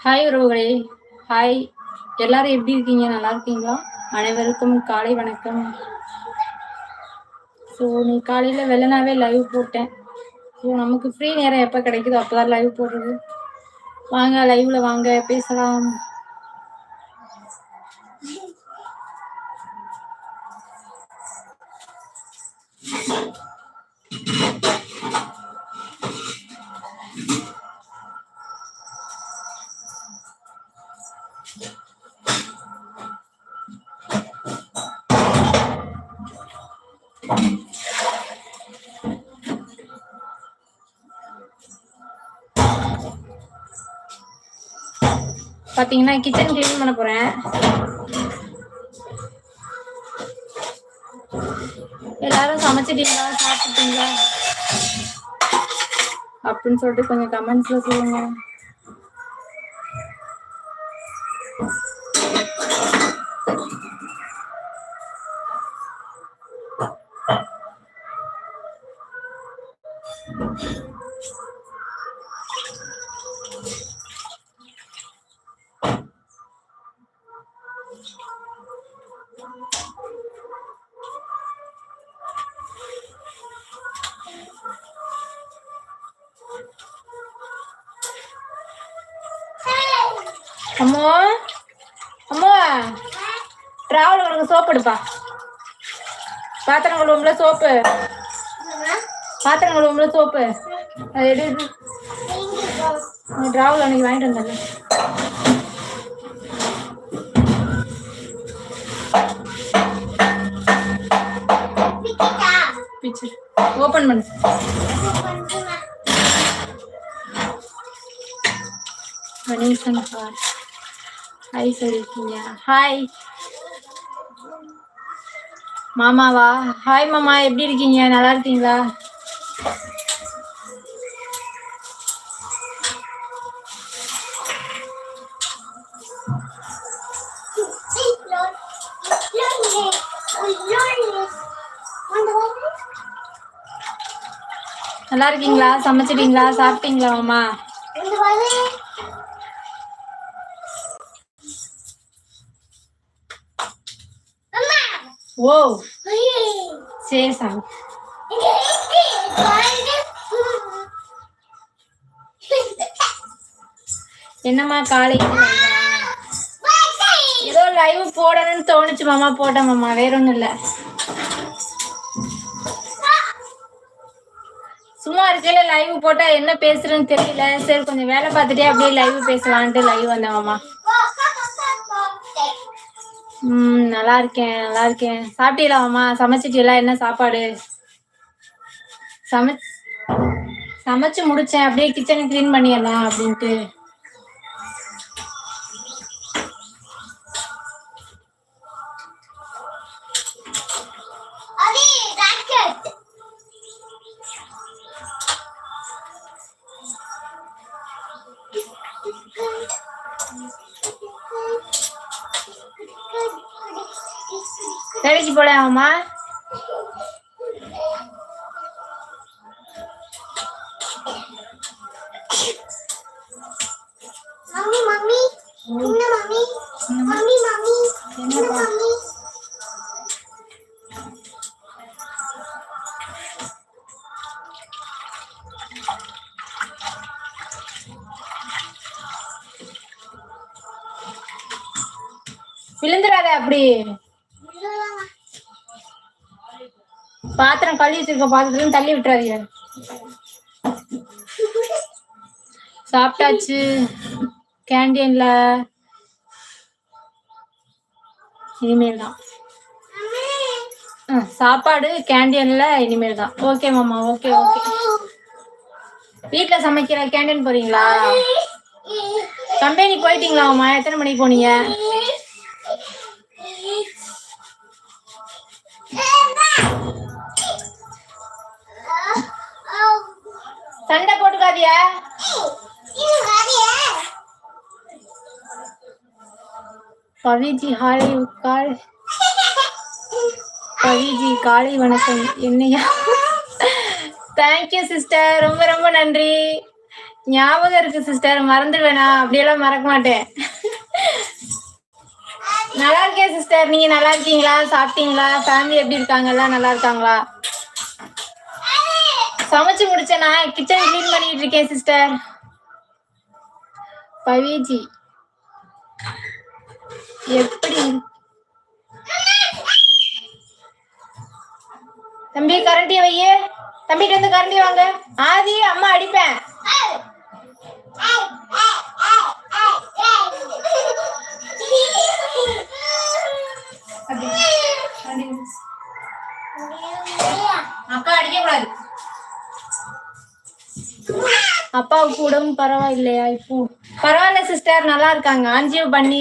Hi உறவுகளே. Hi எல்லாரும் எப்படி இருக்கீங்க? நல்லா இருக்கீங்களா? அனைவருக்கும் காலை வணக்கம். ஸோ நீ காலையில் வெள்ளனாவே லைவ் போட்டேன். ஸோ நமக்கு ஃப்ரீ நேரம் எப்போ கிடைக்குதோ அப்போ தான் லைவ் போடுறது. வாங்க லைவ்ல வாங்க பேசலாம். பாத்தீங்கன்னா கிச்சன் க்ளீன் பண்ண போறேன். எல்லாரும் சமைச்சிட்டீங்களா? சாப்பிட்டீங்களா? அப்படின்னு சொல்லிட்டு கொஞ்சம் கமெண்ட்ஸ்ல சொல்லுங்க. கழுவும்ல சோப்பு. பாத்திரம் கழுவும்ல சோப்பு. அது எடு. டிராவல் அன்னைக்கு வாங்கிட்டு வந்தேன் பிச்சு ஓபன் பண்ணு. கணேசன் ஹாய் ஹாய் சொல்லிருக்கீங்க. ஹாய் மாமாவா? ஹாய் மாமா. எப்படி இருக்கீங்க? நல்லா இருக்கீங்களா? நல்லா இருக்கீங்களா? சமைச்சிட்டீங்களா? சாப்பிட்டீங்களா மாமா? ஓ சரி சாமி என்னம்மா காலையில் ஏதோ லைவ் போடணும்னு தோணுச்சு மாமா. போட்டேன் மாமா. வேற ஒண்ணும் இல்ல. சும்மா இருக்கையில லைவ் போட்டா என்ன பேசுறேன்னு தெரியல. சரி கொஞ்சம் வேலை பார்த்துட்டே அப்படியே லைவ் பேசலான்ட்டு லைவ் வந்தேன் மாமா. ம் நல்லா இருக்கேன் நல்லா இருக்கேன் சாப்பிட்டீங்களா மாமா சமைச்சிட்டீங்களா என்ன சாப்பாடு? சமை சமைச்சு முடிச்சேன். அப்படியே கிச்சனை க்ளீன் பண்ணிடலாம் அப்படின்ட்டு. வேலைக்கு பாத்திரம் பாத்திரத்துல தள்ளி விட்டுறாதீங்க. சாப்பிட்டாச்சு. கேண்டீன்ல. இனிமேல் தான் ஆ, சாப்பாடு கேண்டீன்ல இனிமேல் தான் ஓகே மாமா ஓகே ஓகே வீட்டுல சமைக்கிற கேண்டீன் போறீங்களா? கம்பெனி போயிட்டீங்களா மாமா? எத்தனை மணிக்கு போனீங்க? பவிஜி ஹாய் கால் பவிஜி காலை வணக்கம். என்னையா? தேங்க்யூ சிஸ்டர் ரொம்ப ரொம்ப நன்றி. ஞாபகம் இருக்கு சிஸ்டர் மறந்துடுவேனா? அப்படியெல்லாம் மறக்க மாட்டேன். நல்லா இருக்கேன் சிஸ்டர் நீங்க நல்லா இருக்கீங்களா? சாப்பிட்டீங்களா? ஃபேமிலி எப்படி இருக்காங்க? எல்லாம் நல்லா இருக்காங்களா? சமைச்சு முடிச்சேன். நான் கிச்சன் க்ளீன் பண்ணிட்டு இருக்கேன் சிஸ்டர் பவிஜி. எப்படி? தம்பி கரண்டி வையே. தம்பிட்டு வந்து கரண்டி வாங்க. ஆதி அம்மா அடிப்பேன். அக்கா அடிக்க கூடாது அப்பாவுக்கு உடம்பு பரவாயில்லையா இப்போ? பரவாயில்ல சிஸ்டர் நல்லா இருக்காங்க. ஆஞ்சியோ பண்ணி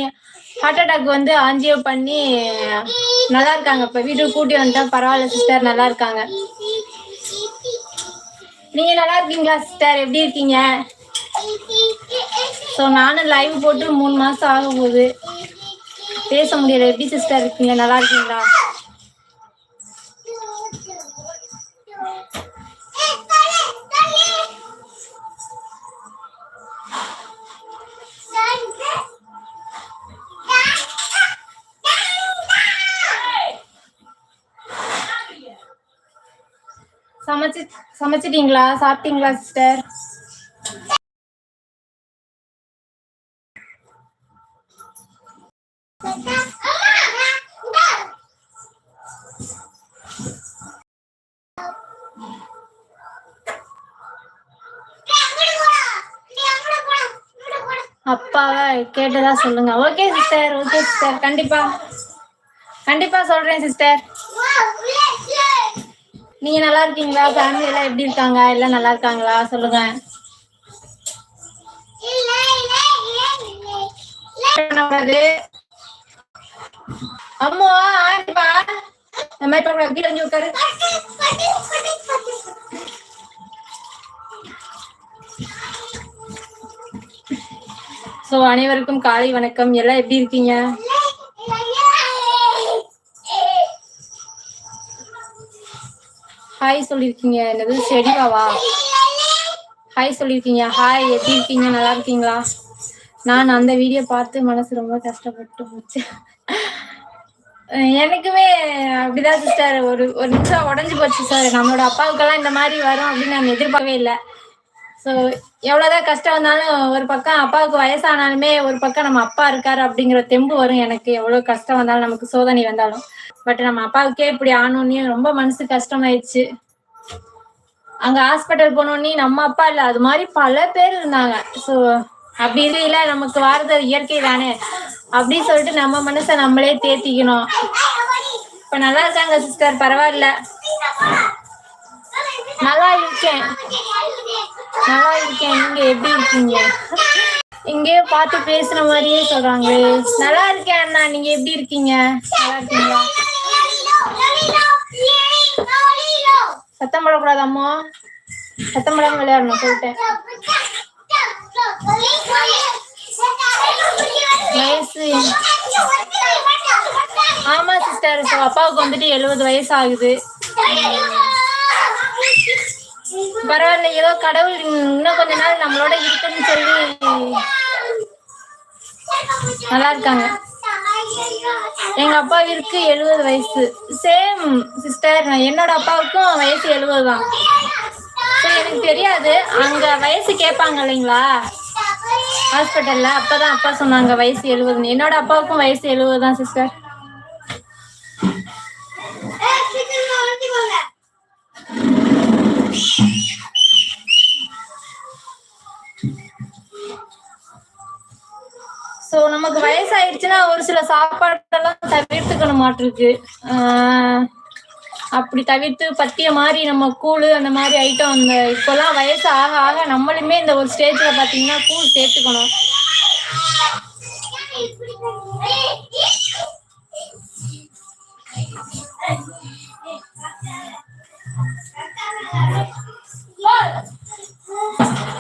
ஹார்ட் அட்டாக் வந்து ஆஞ்சியோ பண்ணி நல்லா இருக்காங்க இப்ப வீட்டுக்கு கூட்டி வந்தா பரவாயில்ல சிஸ்டர் நல்லா இருக்காங்க நீங்க நல்லா இருக்கீங்களா சிஸ்டர் எப்படி இருக்கீங்க? ஸோ நானும் லைவ் போட்டு மூணு மாசம் ஆக போகுது பேச முடியல. எப்படி சிஸ்டர் இருக்கீங்க? நல்லா இருக்கீங்களா சமைச்சு சமைச்சிட்டீங்களா? சாப்பிட்டீங்களா சிஸ்டர் அப்பாவை கேட்டதா சொல்லுங்க. ஓகே சிஸ்டர் ஓகே சிஸ்டர் கண்டிப்பா. கண்டிப்பா சொல்றேன் சிஸ்டர் நீங்க நல்லா இருக்கீங்களா? ஃபேமிலி எல்லாம் எப்படி இருக்காங்க? எல்லாம் நல்லா இருக்காங்களா? சொல்லுங்க. அம்மா ஆண்டிப்பா. இந்த கீழே உட்காரு ஸோ அனைவருக்கும் காலை வணக்கம். எல்லாம் எப்படி இருக்கீங்க? ஹாய் சொல்லியிருக்கீங்க என்னது? செடிவாவா ஹாய் சொல்லியிருக்கீங்க ஹாய் எப்படி இருக்கீங்க? நல்லா இருக்கீங்களா? நான் அந்த வீடியோ பார்த்து மனசு ரொம்ப கஷ்டப்பட்டு போச்சு. எனக்குமே அப்படிதான் சிஸ்டர் ஒரு ஒரு நிமிஷம் உடஞ்சு போச்சு சார் நம்மளோட அப்பாவுக்கெல்லாம் இந்த மாதிரி வரும் அப்படின்னு நான் எதிர்பார்க்கவே இல்லை. ஸோ எவ்வளோதான் கஷ்டம் வந்தாலும் ஒரு பக்கம் அப்பாவுக்கு வயசானாலுமே ஒரு பக்கம் நம்ம அப்பா இருக்காரு அப்படிங்கிற தெம்பு வரும். எனக்கு எவ்வளோ கஷ்டம் வந்தாலும் நமக்கு சோதனை வந்தாலும். பட் நம்ம அப்பாவுக்கே இப்படி ஆனோன்னே ரொம்ப மனசு கஷ்டமாயிடுச்சு. அங்க ஹாஸ்பிட்டல் போனோடனே நம்ம அப்பா இல்ல அது மாதிரி பல பேர் இருந்தாங்க. ஸோ அப்படி இருக்கையில நமக்கு வாரது இயற்கை தானே. அப்படின்னு சொல்லிட்டு நம்ம மனசை நம்மளே தேத்திக்கணும். இப்ப நல்லா இருக்காங்க சிஸ்டர் பரவாயில்ல. நல்லா இருக்கேன். நல்லா இருக்கேன். நீங்க எப்படி இருக்கீங்க? இங்கேயே பார்த்து பேசுன மாதிரியே சொல்றாங்களே. நல்லா இருக்கேன் அண்ணா. நீங்க எப்படி இருக்கீங்க? நல்லா இருக்கீங்களா? சத்தம் போடக்கூடாது அம்மா சத்தம் போடாம விளையாடணும் சொல்லிட்டேன். வயசு. ஆமா சிஸ்டர் இப்போ அப்பாவுக்கு வந்துட்டு எழுபது வயசு ஆகுது. பரவாயில்ல ஏதோ கடவுள் இன்னும் கொஞ்ச நாள் நம்மளோட இருக்குன்னு சொல்லி நல்லா இருக்காங்க. எங்க அப்பாவிற்கு எழுபது வயசு. சேம் சிஸ்டர் என்னோட அப்பாவுக்கும் வயசு எழுபது தான். So, எனக்கு தெரியாது. அங்க வயசு கேட்பாங்க இல்லைங்களா? ஹாஸ்பிட்டல்ல அப்பதான் அப்பா சொன்னாங்க வயசு எழுபதுன்னு. என்னோட அப்பாவுக்கும் வயசு எழுபது தான் சிஸ்டர் வயசாயிடுச்சுன்னா ஒரு சில சாப்பாடெல்லாம் தவிர்த்துக்கணும் மாட்டிருக்கு. அப்படி தவிர்த்து பத்திய மாதிரி நம்ம கூழ் அந்த மாதிரி ஐட்டம் அந்த இப்போல்லாம் வயசு ஆக ஆக நம்மளுமே இந்த ஒரு ஸ்டேஜ்ல பாத்தீங்கன்னா கூழ் சேர்த்துக்கணும்.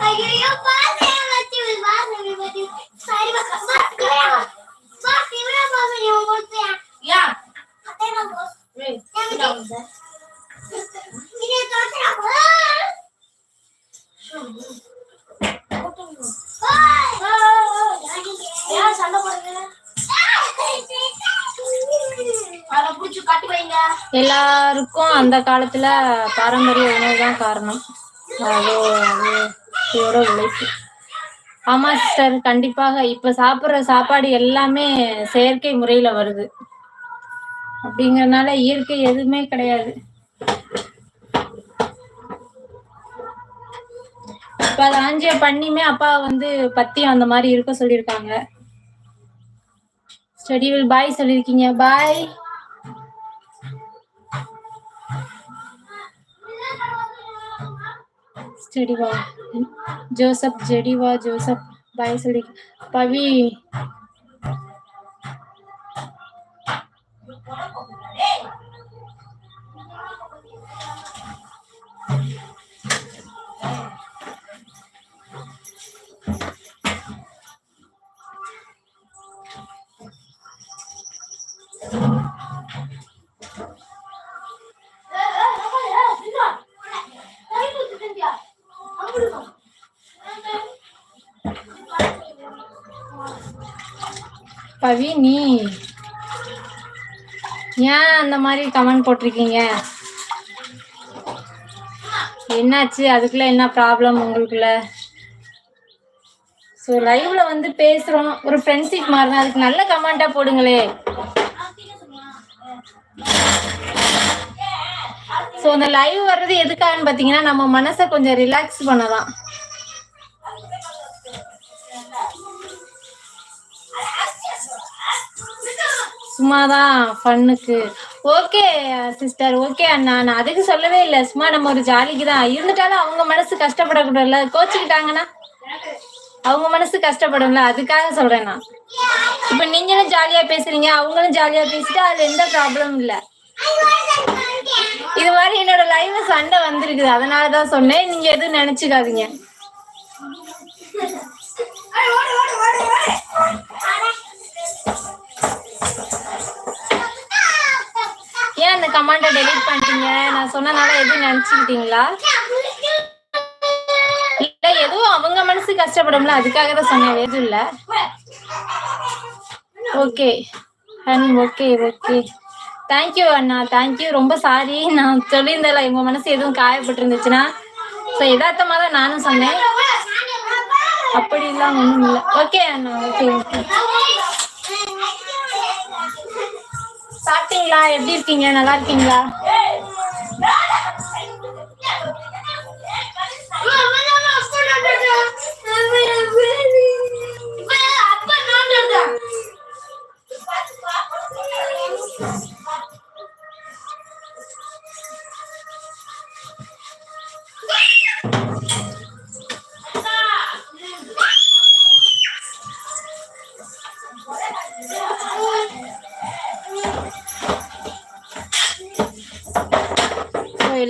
ஐயோ பாத்து வச்சு பாத்து சரி பக்கம் எல்லாருக்கும் அந்த காலத்துல பாரம்பரிய உணவுதான் காரணம். அதோ அதோட உழைப்பு ஆமா சிஸ்டர் கண்டிப்பாக. இப்ப சாப்பிடுற சாப்பாடு எல்லாமே செயற்கை முறையில வருது. அப்படிங்கறதுனால இயற்கை எதுவுமே கிடையாது. இப்ப அது ஆஞ்சிய பண்ணியுமே அப்பா வந்து பத்தியம் அந்த மாதிரி இருக்க சொல்லியிருக்காங்க. ஸ்டடி வில் பாய் சொல்லியிருக்கீங்க. பாய் ஜெடிவா பாய் ஜெடிவா ஜோசப் பாய் சொல்லி பவி பவி நீ ஏன் அந்த மாதிரி கமெண்ட் போட்டிருக்கீங்க? என்னாச்சு? அதுக்குள்ள என்ன ப்ராப்ளம் உங்களுக்குள்ள? ஸோ லைவ்ல வந்து பேசுறோம். ஒரு ஃப்ரெண்ட்ஷிப் மாதிரி தான் அதுக்கு நல்ல கமெண்டா போடுங்களே. ஸோ அந்த லைவ் வர்றது எதுக்காகன்னு பார்த்தீங்கன்னா நம்ம மனசை கொஞ்சம் ரிலாக்ஸ் பண்ணலாம். சும்மாதான் ஃபன்னுக்கு. ஓகே சிஸ்டர் ஓகே அண்ணா. நான் அதுக்கு சொல்லவே இல்லை. சும்மா நம்ம ஒரு ஜாலிக்கு தான் இருந்துட்டாலும் அவங்க மனசு கஷ்டப்படக்கூடாதுல்ல. கோச்சுக்கிட்டாங்கன்னா அவங்க மனசு கஷ்டப்படும்ல. அதுக்காக சொல்றேன் நான். இப்ப நீங்களும் ஜாலியா பேசுறீங்க. அவங்களும் ஜாலியா பேசிட்டு அதுல எந்த ப்ராப்ளமும் இல்ல. இது மாதிரி என்னோட லைவ்ல சண்டை வந்திருக்குது. அதனாலதான் சொன்னேன். நீங்க எதுவும் நினைச்சுக்காதீங்க. ஏன் அந்த கமாண்டை டெலீட் பண்ணிட்டீங்க? நான் சொன்னனால எதுவும் நினைச்சுக்கிட்டீங்களா? இல்ல எதுவும் அவங்க மனசு கஷ்டப்படும்ல? அதுக்காக தான் சொன்னேன் எதுவும் இல்ல. Okay and okay okay thank you Anna. Thank you ரொம்ப சாரி நான் சொல்லியிருந்தேன்ல இவங்க மனசு எதுவும் காயப்பட்டிருந்துச்சுன்னா. ஸோ எதார்த்தமாக தான் நானும் சொன்னேன். அப்படி ஒன்றும் இல்லை. ஓகே அண்ணா. ஓகே ஓகே சாப்பிட்டீங்களா எப்படி இருக்கீங்க? நல்லா இருக்கீங்களா?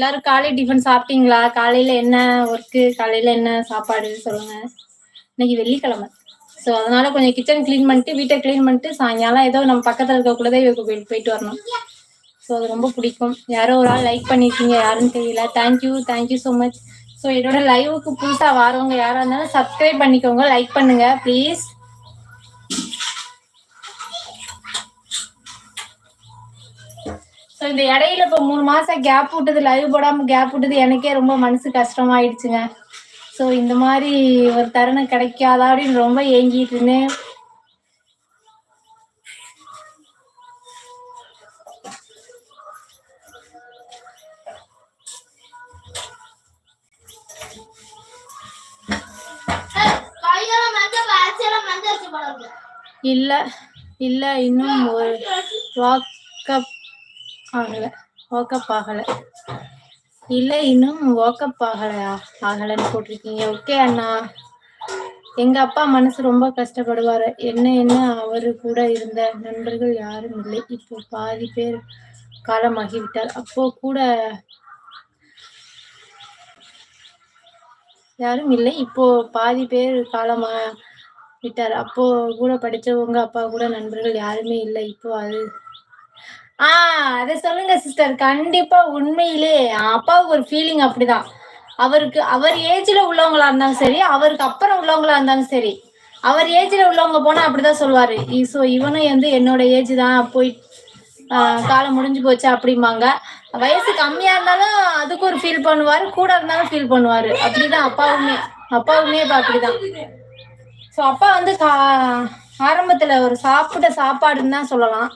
எல்லாரும் காலை டிஃபன் சாப்பிட்டீங்களா? காலையில என்ன ஒர்க்கு காலையில என்ன சாப்பாடு? சொல்லுங்க. இன்னைக்கு வெள்ளிக்கிழமை. ஸோ அதனால கொஞ்சம் கிச்சன் க்ளீன் பண்ணிட்டு வீட்டை க்ளீன் பண்ணிட்டு சாயங்காலம் ஏதோ நம்ம பக்கத்தில் இருக்க குலதெய்வ கோவில் போயிட்டு வரணும். ஸோ அது ரொம்ப பிடிக்கும். யாரோ ஒரு ஆள் லைக் பண்ணியிருக்கீங்க யாருன்னு தெரியல. Thank you thank you so much so என்னோட லைவுக்கு புதுசாக வரவங்க யாராக இருந்தாலும் சப்ஸ்கிரைப் பண்ணிக்கோங்க லைக் பண்ணுங்க ப்ளீஸ் ஸோ இந்த இடையில இப்போ மூணு மாசம் கேப் விட்டது லைவ் போடாம கேப் விட்டது எனக்கே ரொம்ப மனசு கஷ்டமாயிடுச்சுங்க. ஸோ இந்த மாதிரி ஒரு தருணம் கிடைக்காதா அப்படின்னு ரொம்ப ஏங்கிட்டு இருந்தேன். இல்ல இல்ல இன்னும் ஒரு வாக்கப் ஆகல. வாக்கப் ஆகல. இல்ல இன்னும் வாக்கப் ஆகல ஆகலன்னு போட்டிருக்கீங்க. ஓகே அண்ணா. எங்க அப்பா மனசு ரொம்ப கஷ்டப்படுவாரு. என்ன என்ன அவரு கூட இருந்த நண்பர்கள் யாரும் இல்லை. இப்போ பாதி பேர் காலமாகிவிட்டார் அப்போ கூட யாரும் இல்லை. இப்போ பாதி பேர் காலமா விட்டார். அப்போ கூட படிச்சவங்க அப்பா கூட நண்பர்கள் யாருமே இல்லை. இப்போ அது ஆ அதை சொல்லுங்க சிஸ்டர் கண்டிப்பா உண்மையிலே அப்பாவுக்கு ஒரு ஃபீலிங் அப்படிதான். அவருக்கு அவர் ஏஜ்ல உள்ளவங்களா இருந்தாலும் சரி அவருக்கு அப்புறம் உள்ளவங்களா இருந்தாலும் சரி அவர் ஏஜ்ல உள்ளவங்க போனா அப்படிதான் சொல்லுவாரு. ஸோ இவனும் வந்து என்னோட ஏஜ் தான் போய் காலம் முடிஞ்சு போச்சு அப்படிம்பாங்க. வயசு கம்மியா இருந்தாலும் அதுக்கு ஒரு ஃபீல் பண்ணுவாரு கூட இருந்தாலும் ஃபீல் பண்ணுவாரு. அப்படிதான் அப்பாவுமே அப்பாவுமே இப்ப அப்படிதான். ஸோ அப்பா வந்து ஆரம்பத்துல ஒரு சாப்பிட்ட சாப்பாடுன்னு தான் சொல்லலாம்.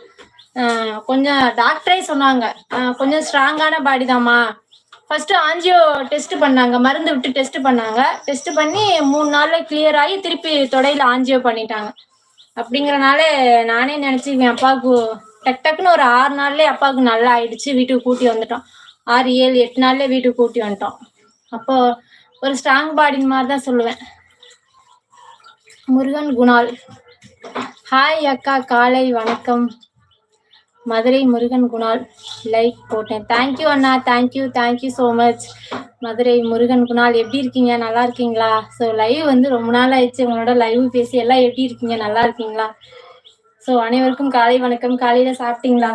கொஞ்சம் டாக்டரே சொன்னாங்க. கொஞ்சம் ஸ்ட்ராங்கான பாடி தாம்மா. ஃபர்ஸ்ட் ஆஞ்சியோ டெஸ்ட் பண்ணாங்க. மருந்து விட்டு டெஸ்ட் பண்ணாங்க. டெஸ்ட் பண்ணி மூணு நாள்ல கிளியர் ஆகி திருப்பி தொடையில ஆஞ்சியோ பண்ணிட்டாங்க. அப்படிங்கறனால நானே நினைச்சுக்குவேன் அப்பாவுக்கு டக் டக்குன்னு ஒரு ஆறு நாள்லயே அப்பாவுக்கு நல்லா ஆயிடுச்சு. வீட்டுக்கு கூட்டி வந்துட்டோம். ஆறு ஏழு எட்டு நாள்ல வீட்டுக்கு கூட்டி வந்துட்டோம். அப்போ ஒரு ஸ்ட்ராங் பாடின் மாதிரி தான் சொல்லுவேன். முருகன் குணால். ஹாய் அக்கா காலை வணக்கம். மதுரை முருகன் குணால் லைக் போட்டேன். Thank you Anna. Thank you thank you so much Madurai Murugan Kunal எப்படி இருக்கீங்க? நல்லா இருக்கீங்களா? ஸோ லைவ் வந்து ரொம்ப நாள் ஆயிடுச்சு. உங்களோட லைவ் பேசி எல்லாம் எப்படி இருக்கீங்க? நல்லா இருக்கீங்களா? ஸோ அனைவருக்கும் காலை வணக்கம். காலையில சாப்பிட்டீங்களா?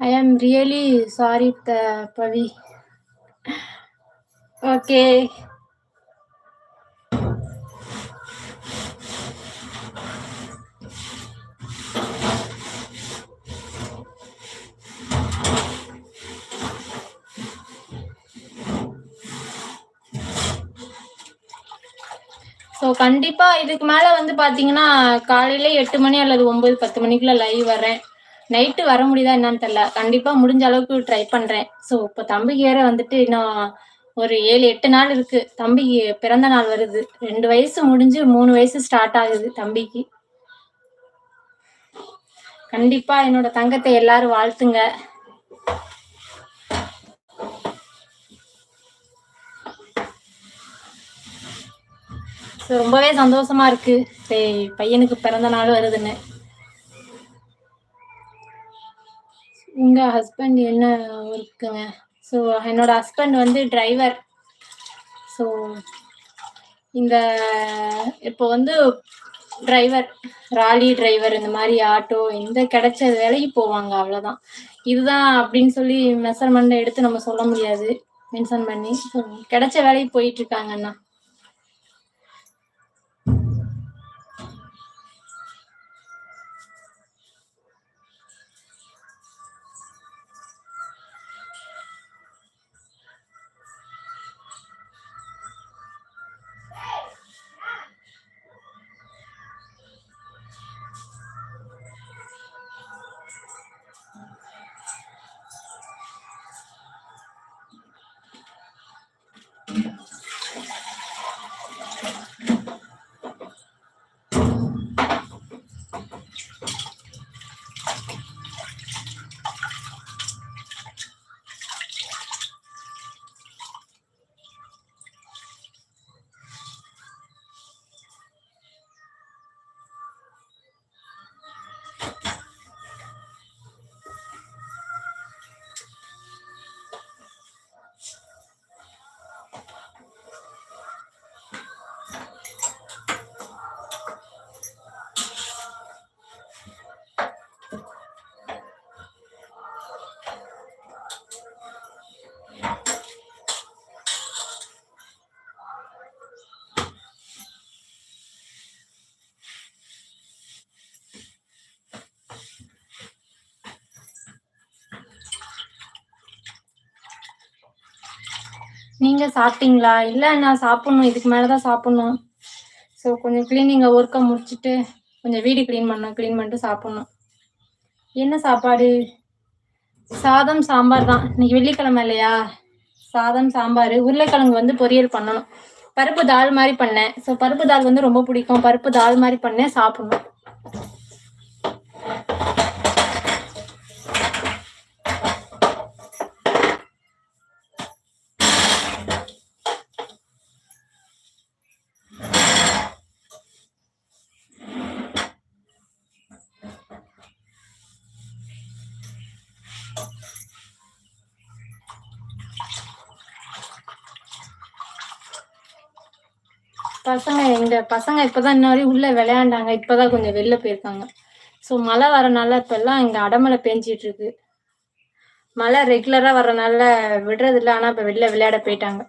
I am really sorry, Pavi. Okay. So கண்டிப்பா இதுக்கு மேல வந்து பாத்தீங்கன்னா காலையில எட்டு மணி அல்லது ஒன்பது பத்து மணிக்குள்ள லைவ் வரேன் நைட்டு வர முடியுதா என்னன்னு தெரியல. கண்டிப்பா முடிஞ்ச அளவுக்கு ட்ரை பண்றேன். ஸோ இப்போ தம்பிக்கு வேற வந்துட்டு இன்னும் ஒரு ஏழு எட்டு நாள் இருக்கு. தம்பிக்கு பிறந்த நாள் வருது. ரெண்டு வயசு முடிஞ்சு மூணு வயசு ஸ்டார்ட் ஆகுது தம்பிக்கு. கண்டிப்பா என்னோட தங்கத்தை எல்லாரும் வாழ்த்துங்க. ரொம்பவே சந்தோஷமா இருக்கு. பையனுக்கு பிறந்த நாள் வருதுன்னு. உங்க ஹஸ்பண்ட் என்ன ஒர்க்குங்க ஸோ என்னோட ஹஸ்பண்ட் வந்து டிரைவர் ஸோ இந்த இப்போ வந்து டிரைவர் ராலி டிரைவர் இந்த மாதிரி ஆட்டோ இந்த கிடைச்ச வேலைக்கு போவாங்க அவ்வளோதான் இதுதான் அப்படின்னு சொல்லி மெஷர்மெண்ட்டை எடுத்து நம்ம சொல்ல முடியாது. மென்ஷன் பண்ணி ஸோ கிடைச்ச வேலைக்கு போயிட்டு இருக்காங்கண்ணா Yeah. நீங்க சாப்பிட்டீங்களா? இல்ல நான் சாப்பிடணும். இதுக்கு மேலதான் சாப்பிடணும். ஸோ கொஞ்சம் கிளீனிங்க ஒர்க்கை முடிச்சுட்டு கொஞ்சம் வீடு க்ளீன் பண்ணணும். க்ளீன் பண்ணிட்டு சாப்பிடணும். என்ன சாப்பாடு? சாதம் சாம்பார் தான். இன்னைக்கு வெள்ளிக்கிழமை இல்லையா? சாதம் சாம்பார். உருளைக்கிழங்கு வந்து பொரியல் பண்ணணும். பருப்பு தால் மாதிரி பண்ணேன். ஸோ பருப்பு தால் வந்து ரொம்ப பிடிக்கும். பருப்பு தால் மாதிரி பண்ணேன் சாப்பிடணும். பசங்க எங்க பசங்க இப்பதான் இன்ன வரையும் உள்ள விளையாண்டாங்க இப்பதான் கொஞ்சம் வெளில போயிருக்காங்க. ஸோ மழை வரனால இப்பெல்லாம் இங்க அடமலை பெஞ்சிட்டு இருக்கு. மழை ரெகுலரா வரனால விடுறது இல்லை ஆனா இப்ப வெளில விளையாட போயிட்டாங்க.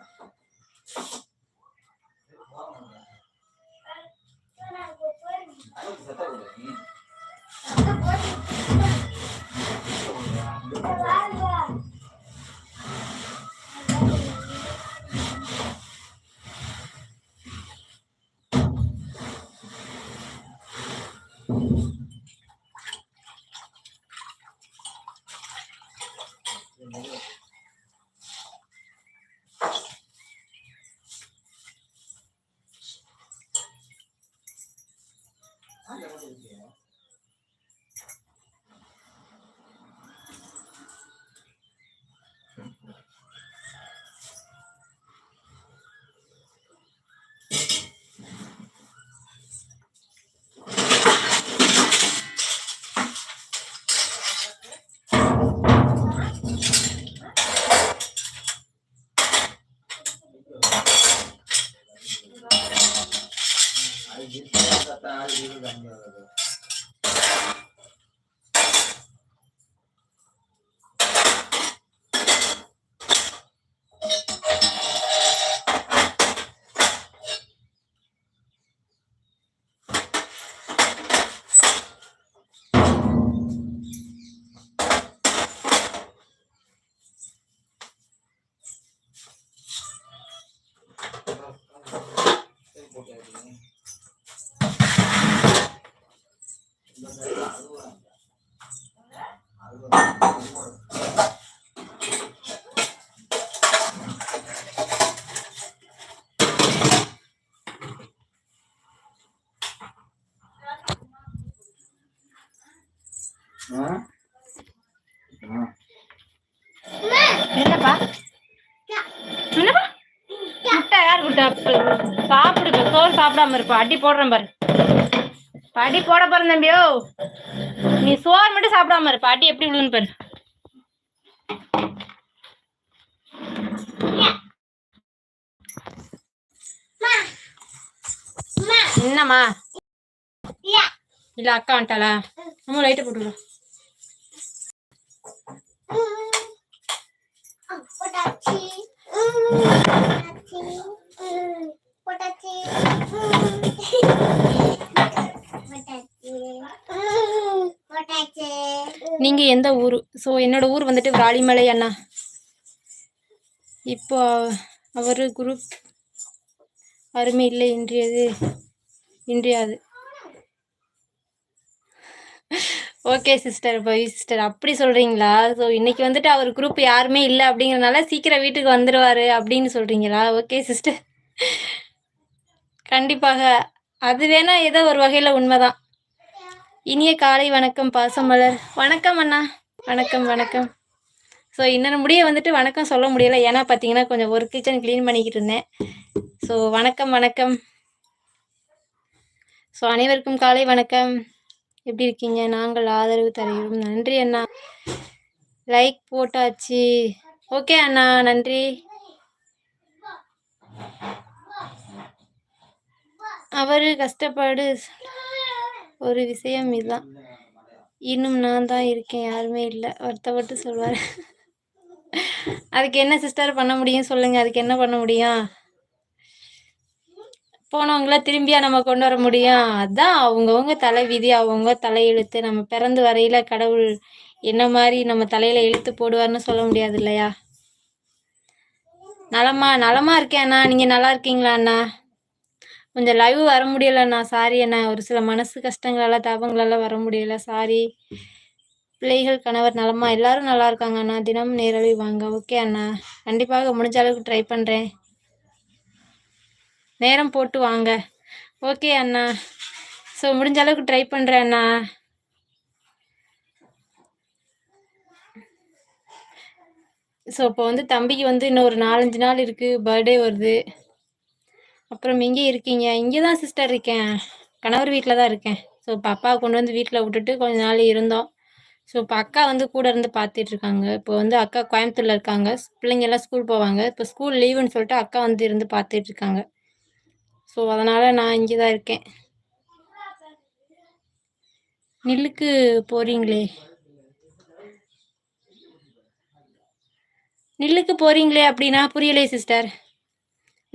சோறு இருப்பா. அடி போடுறேன் பாரு. அடி போட போறேன் தம்பியோ நீ சோறு மட்டும் சாப்பிடாம இருப்பா. அடி எப்படி விழுன்னு பாரு. என்னம்மா? இல்ல அக்கா வந்துட்டாளா? அம்மா லைட்டை போட்டுக்கலாம் போட்டாச்சி. போட்டாச்சு. நீங்க எந்த ஊர்? ஸோ என்னோட ஊர் வந்துட்டு விராலிமலை அண்ணா. இப்போ அவர் குரூப் அருமை இல்லை இன்றியது இன்றியாது ஓகே சிஸ்டர் பை சிஸ்டர் அப்படி சொல்கிறீங்களா ஸோ இன்னைக்கு வந்துட்டு அவர் குரூப் யாருமே இல்லை அப்படிங்கறதுனால சீக்கிரம் வீட்டுக்கு வந்துடுவார் அப்படின்னு சொல்கிறீங்களா ஓகே சிஸ்டர் கண்டிப்பாக. அது வேணா ஏதோ ஒரு வகையில் உண்மைதான். இனிய காலை வணக்கம் பாசமலர் வணக்கம் அண்ணா. வணக்கம் வணக்கம். ஸோ இன்னொரு முடிய வந்துட்டு வணக்கம் சொல்ல முடியல. ஏன்னா பார்த்தீங்கன்னா கொஞ்சம் ஒரு கிச்சன் க்ளீன் பண்ணிக்கிட்டு இருந்தேன். ஸோ வணக்கம் வணக்கம். ஸோ அனைவருக்கும் காலை வணக்கம். எப்படி இருக்கீங்க? நாங்கள் ஆதரவு தருகிறோம். நன்றி அண்ணா. லைக் போட்டாச்சு. ஓகே அண்ணா நன்றி. அவரு கஷ்டப்பாடு ஒரு விஷயம் இதுதான். இன்னும் நான் தான் இருக்கேன் யாருமே இல்லை. வருத்தப்பட்டு சொல்வார். அதுக்கு என்ன சிஸ்டர் பண்ண முடியும் சொல்லுங்க அதுக்கு என்ன பண்ண முடியும்? போனவங்கள திரும்பியா நம்ம கொண்டு வர முடியும்? அதான் அவங்கவுங்க தலை விதி அவங்கவுங்க தலையெழுத்து நம்ம பிறந்து வரையில கடவுள் என்ன மாதிரி நம்ம தலையில இழுத்து போடுவார்னு சொல்ல முடியாது இல்லையா? நலமா நலமா இருக்கேன் அண்ணா. நீங்க நல்லா இருக்கீங்களா அண்ணா? கொஞ்சம் லைவ் வர முடியல. அண்ணா சாரி அண்ணா ஒரு சில மனசு கஷ்டங்களால தாபங்களால வர முடியல. சாரி பிள்ளைகள் கணவர் நலமா? எல்லாரும் நல்லா இருக்காங்க அண்ணா. தினமும் நேரடி வாங்க. ஓகே அண்ணா. கண்டிப்பாக முடிஞ்ச அளவுக்கு ட்ரை பண்ணுறேன் நேரம் போட்டு வாங்க. ஓகே அண்ணா. ஸோ முடிஞ்ச அளவுக்கு ட்ரை பண்ணுறேன் அண்ணா. ஸோ இப்போ வந்து தம்பிக்கு வந்து இன்னும் ஒரு நாலஞ்சு நாள் இருக்குது பர்த்டே வருது. அப்புறம் எங்கே இருக்கீங்க. இங்கே தான் சிஸ்டர் இருக்கேன். கணவர் வீட்டில் தான் இருக்கேன். ஸோ இப்போ கொண்டு வந்து வீட்டில் விட்டுட்டு கொஞ்ச நாள் இருந்தோம். ஸோ இப்போ அக்கா வந்து கூட இருந்து பார்த்துட்டு இருக்காங்க. இப்போ வந்து அக்கா கோயம்புத்தூரில் இருக்காங்க. பிள்ளைங்க எல்லாம் ஸ்கூல் போவாங்க. இப்போ ஸ்கூல் லீவுன்னு சொல்லிட்டு அக்கா வந்து இருந்து பார்த்துட்டு இருக்காங்க. ஸோ ஸோ அதனால் நான் இங்கே தான் இருக்கேன். நெல்லுக்கு போகிறீங்களே நெல்லுக்கு போகிறீங்களே அப்படின்னா புரியலையே சிஸ்டர்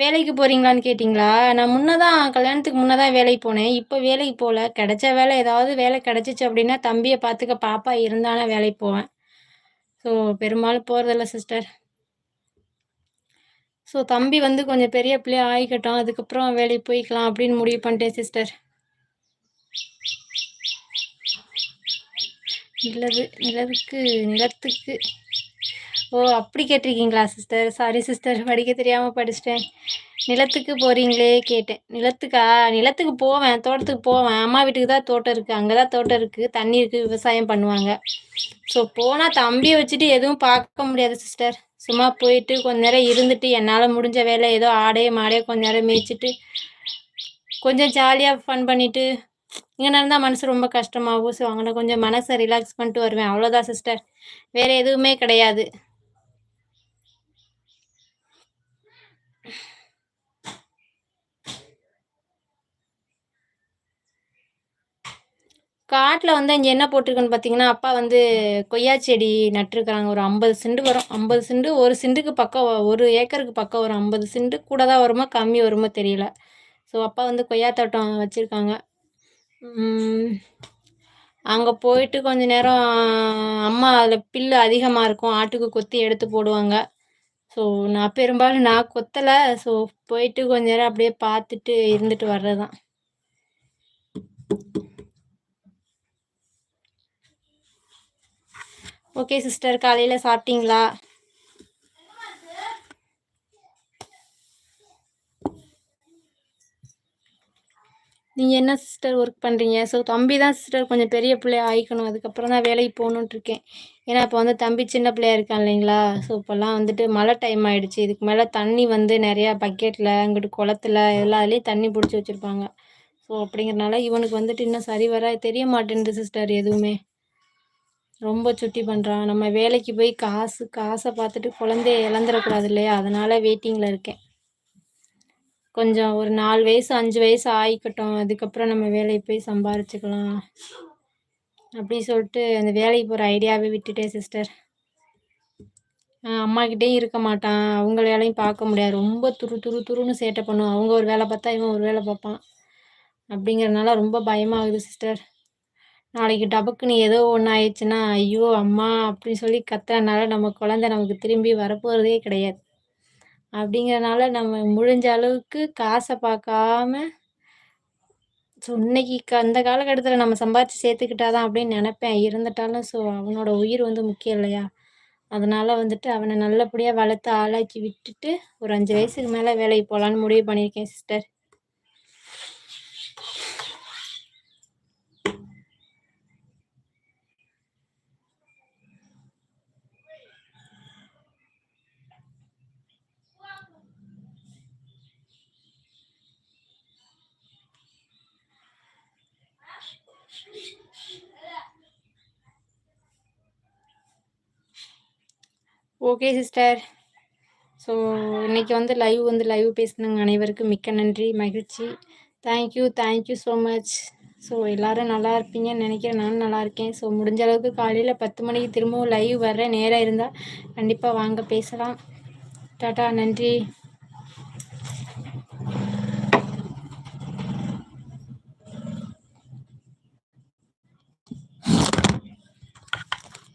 வேலைக்கு போகிறீங்களான்னு கேட்டிங்களா? நான் முன்னே தான் கல்யாணத்துக்கு முன்னே தான் வேலைக்கு போனேன். இப்போ வேலைக்கு போகல கிடைச்ச வேலை ஏதாவது வேலை கிடைச்சிச்சு அப்படின்னா தம்பியை பார்த்துக்க பாப்பா இருந்தானா வேலைக்கு போவேன். ஸோ பெரும்பாலும் போகிறதில்ல சிஸ்டர் ஸோ தம்பி வந்து கொஞ்சம் பெரிய பிள்ளையா ஆகிக்கட்டும். அதுக்கப்புறம் வேலைக்கு போய்க்கலாம் அப்படின்னு முடிவு பண்ணிட்டேன் சிஸ்டர் நிலவு நிலவுக்கு நிலத்துக்கு. ஓ அப்படி கேட்டிருக்கீங்களா சிஸ்டர் சாரி சிஸ்டர் படிக்க தெரியாமல் படிச்சிட்டேன். நிலத்துக்கு போகிறீங்களே கேட்டேன். நிலத்துக்கா? நிலத்துக்கு போவேன் தோட்டத்துக்கு போவேன். அம்மா வீட்டுக்கு தான் தோட்டம் இருக்குது அங்கே தான் தோட்டம் இருக்குது தண்ணி இருக்குது விவசாயம் பண்ணுவாங்க. ஸோ போனால் தம்பியை வச்சுட்டு எதுவும் பார்க்க முடியாது சிஸ்டர் சும்மா போயிட்டு கொஞ்ச நேரம் இருந்துட்டு என்னால் முடிஞ்ச வேலை ஏதோ ஆடையே மாடையே கொஞ்ச நேரம் மேய்ச்சிட்டு கொஞ்சம் ஜாலியாக ஃபன் பண்ணிவிட்டு இங்கே நடந்தால் மனசு ரொம்ப கஷ்டமாகும். ஸோ அங்கே கொஞ்சம் மனசை ரிலாக்ஸ் பண்ணிட்டு வருவேன். அவ்வளோதான் சிஸ்டர் வேறு எதுவுமே கிடையாது. காட்டில் வந்து இங்கே என்ன போட்டிருக்குன்னு பார்த்தீங்கன்னா அப்பா வந்து கொய்யா செடி நட்டிருக்கிறாங்க. ஒரு ஐம்பது செண்டு வரும். ஐம்பது செண்டு ஒரு செண்டுக்கு பக்கம் ஒரு ஏக்கருக்கு பக்கம் ஒரு ஐம்பது செண்டு கூட தான் வருமா கம்மி வருமோ தெரியல. ஸோ அப்பா வந்து கொய்யா தோட்டம் வச்சுருக்காங்க. அங்கே போயிட்டு கொஞ்ச நேரம் அம்மா அதில் பில்லு அதிகமாக இருக்கும். ஆட்டுக்கு கொத்தி எடுத்து போடுவாங்க. ஸோ நான் பெரும்பாலும் நான் கொத்தலை. ஸோ போயிட்டு கொஞ்ச நேரம் அப்படியே பார்த்துட்டு இருந்துட்டு வர்றது தான் ஓகே சிஸ்டர் காலையில் சாப்பிட்டீங்களா? நீங்கள் என்ன சிஸ்டர் ஒர்க் பண்ணுறீங்க ஸோ தம்பி தான் சிஸ்டர் கொஞ்சம் பெரிய பிள்ளையா ஆயிக்கணும். அதுக்கப்புறம் தான் வேலைக்கு போகணுன்ட்டு இருக்கேன் ஏன்னா இப்போ வந்து தம்பி சின்ன பிள்ளையா இருக்கான் இல்லைங்களா? ஸோ இப்போல்லாம் வந்துட்டு மழை டைம் ஆகிடுச்சு இதுக்கு மேலே தண்ணி வந்து நிறையா பக்கெட்டில் அங்கிட்டு குளத்துல எல்லாத்துலேயும் தண்ணி பிடிச்சி வச்சுருப்பாங்க. ஸோ அப்படிங்கிறனால இவனுக்கு வந்துட்டு இன்னும் சரி வர தெரிய மாட்டேன்து சிஸ்டர் எதுவுமே. ரொம்ப சுட்டி பண்ணுறான் நம்ம வேலைக்கு போய் காசு காசை பார்த்துட்டு குழந்தைய இழந்துடக்கூடாது இல்லையா அதனால் வெயிட்டிங்கில் இருக்கேன். கொஞ்சம் ஒரு நாலு வயசு அஞ்சு வயசு ஆகிக்கட்டும் அதுக்கப்புறம் நம்ம வேலைக்கு போய் சம்பாரிச்சுக்கலாம். அப்படி சொல்லிட்டு அந்த வேலைக்கு போகிற ஐடியாவே விட்டுட்டேன் சிஸ்டர் அம்மாக்கிட்டேயும் இருக்க மாட்டான். அவங்க வேலையும் பார்க்க முடியாது. ரொம்ப துரு துரு துருன்னு சேட்டை பண்ணுவோம் அவங்க ஒரு வேலை பார்த்தா இவன் ஒரு வேலை பார்ப்பான். அப்படிங்கிறதுனால ரொம்ப பயமாகுது சிஸ்டர் நாளைக்கு டபக்குன்னு ஏதோ ஒன்று ஆயிடுச்சுன்னா ஐயோ அம்மா அப்படின்னு சொல்லி கத்துறனால நம்ம குழந்த நமக்கு திரும்பி வரப்போகிறதே கிடையாது. அப்படிங்கிறனால நம்ம முடிஞ்ச அளவுக்கு காசை பார்க்காம ஸோ இன்னைக்கு க அந்த காலகட்டத்தில் நம்ம சம்பாதிச்சு சேர்த்துக்கிட்டா தான் அப்படின்னு நினப்பேன். இருந்துட்டாலும் ஸோ அவனோட உயிர் வந்து முக்கியம் இல்லையா? அதனால் வந்துட்டு அவனை நல்லபடியாக வளர்த்து ஆளாக்கி விட்டுட்டு ஒரு அஞ்சு வயசுக்கு மேலே வேலைக்கு போகலான்னு முடிவு பண்ணியிருக்கேன் சிஸ்டர். ஓகே சிஸ்டர் ஸோ இன்றைக்கி வந்து லைவ் வந்து லைவ் பேசினாங்க அனைவருக்கும் மிக்க நன்றி மகிழ்ச்சி. Thank you thank you so much so எல்லோரும் நல்லா இருப்பீங்கன்னு நினைக்கிறேன். நானும் நல்லா இருக்கேன். ஸோ முடிஞ்ச அளவுக்கு காலையில் பத்து மணிக்கு திரும்பவும் லைவ் வர்ற நேராக இருந்தால் கண்டிப்பாக வாங்க பேசலாம். டாட்டா நன்றி.